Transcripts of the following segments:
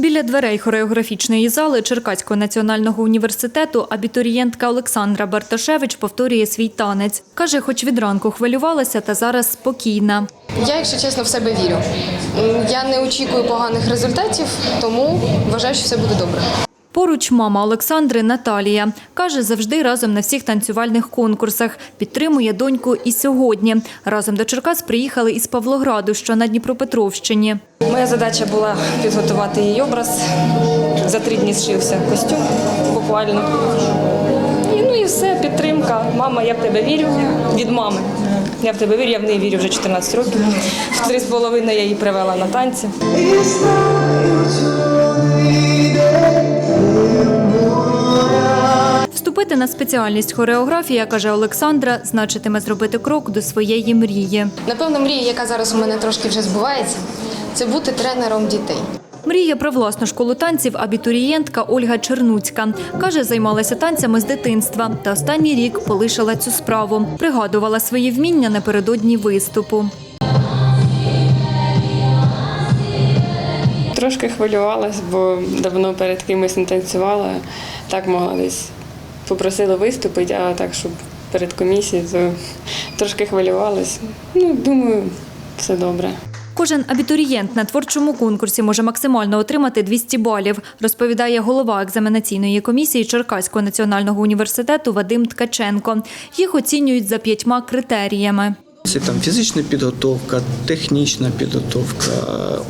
Біля дверей хореографічної зали Черкаського національного університету абітурієнтка Олександра Барташевич повторює свій танець. Каже, хоч від ранку хвилювалася, та зараз спокійна. Я, якщо чесно, в себе вірю. Я не очікую поганих результатів, тому вважаю, що все буде добре. Поруч мама Олександри Наталія. Каже, завжди разом на всіх танцювальних конкурсах. Підтримує доньку і сьогодні. Разом до Черкас приїхали із Павлограду, що на Дніпропетровщині. Моя задача була підготувати її образ. За три дні зшився костюм буквально. І, ну і все, підтримка. Мама, я в тебе вірю. Від мами. Я в тебе вірю, я в неї вірю вже 14 років. В три з половиною я її привела на танці. Вступити на спеціальність хореографія, каже Олександра, значитиме зробити крок до своєї мрії. Напевно, мрія, яка зараз у мене трошки вже збувається, це бути тренером дітей. Мріє про власну школу танців абітурієнтка Ольга Чернуцька. Каже, займалася танцями з дитинства та останній рік полишила цю справу. Пригадувала свої вміння напередодні виступу. Трошки хвилювалась, бо давно перед кимось не танцювала. Так могла десь попросила виступити, а так, щоб перед комісією, то трошки хвилювалась. Ну, думаю, все добре. Кожен абітурієнт на творчому конкурсі може максимально отримати 200 балів, розповідає голова екзаменаційної комісії Черкаського національного університету Вадим Ткаченко. Їх оцінюють за п'ятьма критеріями. Це там фізична підготовка, технічна підготовка,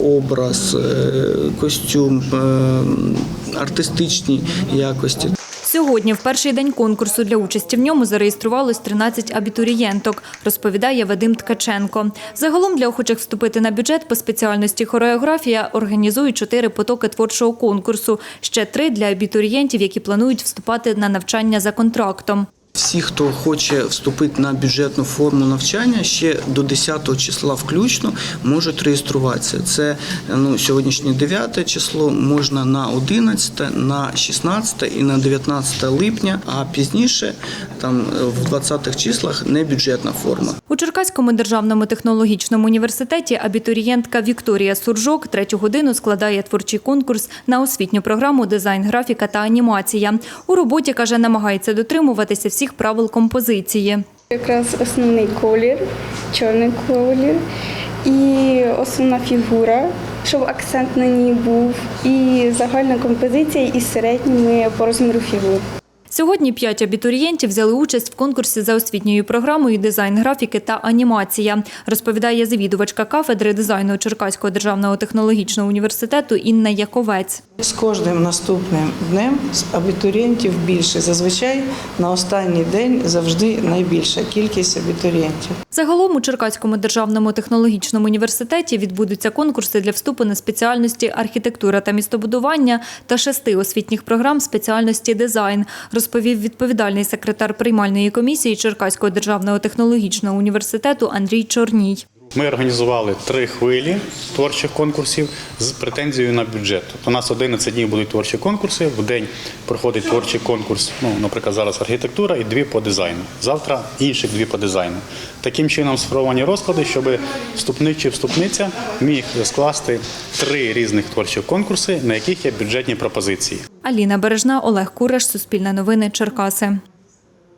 образ, е, костюм, е, артистичні якості. Сьогодні, в перший день конкурсу для участі в ньому зареєструвалось 13 абітурієнток, розповідає Вадим Ткаченко. Загалом для охочих вступити на бюджет по спеціальності хореографія організують чотири потоки творчого конкурсу, ще три для абітурієнтів, які планують вступати на навчання за контрактом. Всі, хто хоче вступити на бюджетну форму навчання, ще до 10 числа включно можуть реєструватися. Це ну, сьогоднішнє 9 число, можна на 11, на 16 і на 19 липня, а пізніше, там в 20-х числах, не бюджетна форма. Черкаському державному технологічному університеті абітурієнтка Вікторія Суржок третю годину складає творчий конкурс на освітню програму дизайн, графіка та анімація. У роботі каже, намагається дотримуватися всіх правил композиції. Якраз основний колір, чорний колір і основна фігура, щоб акцент на ній був, і загальна композиція із середніми по розміру фігур. Сьогодні п'ять абітурієнтів взяли участь в конкурсі за освітньою програмою дизайн графіки та анімація, розповідає завідувачка кафедри дизайну Черкаського державного технологічного університету Інна Яковець. З кожним наступним днем абітурієнтів більше. Зазвичай на останній день завжди найбільша кількість абітурієнтів. Загалом у Черкаському державному технологічному університеті відбудуться конкурси для вступу на спеціальності архітектура та містобудування та шести освітніх програм спеціальності дизайн, розповів відповідальний секретар приймальної комісії Черкаського державного технологічного університету Андрій Чорній. Ми організували три хвилі творчих конкурсів з претензією на бюджет. Тобто у нас 11 днів будуть творчі конкурси. В день проходить творчий конкурс. Ну, наприклад, зараз архітектура і дві по дизайну. Завтра інших дві по дизайну. Таким чином сформовані розклади, щоб вступник чи вступниця міг скласти три різних творчі конкурси, на яких є бюджетні пропозиції. Аліна Бережна, Олег Кураш, Суспільне новини, Черкаси.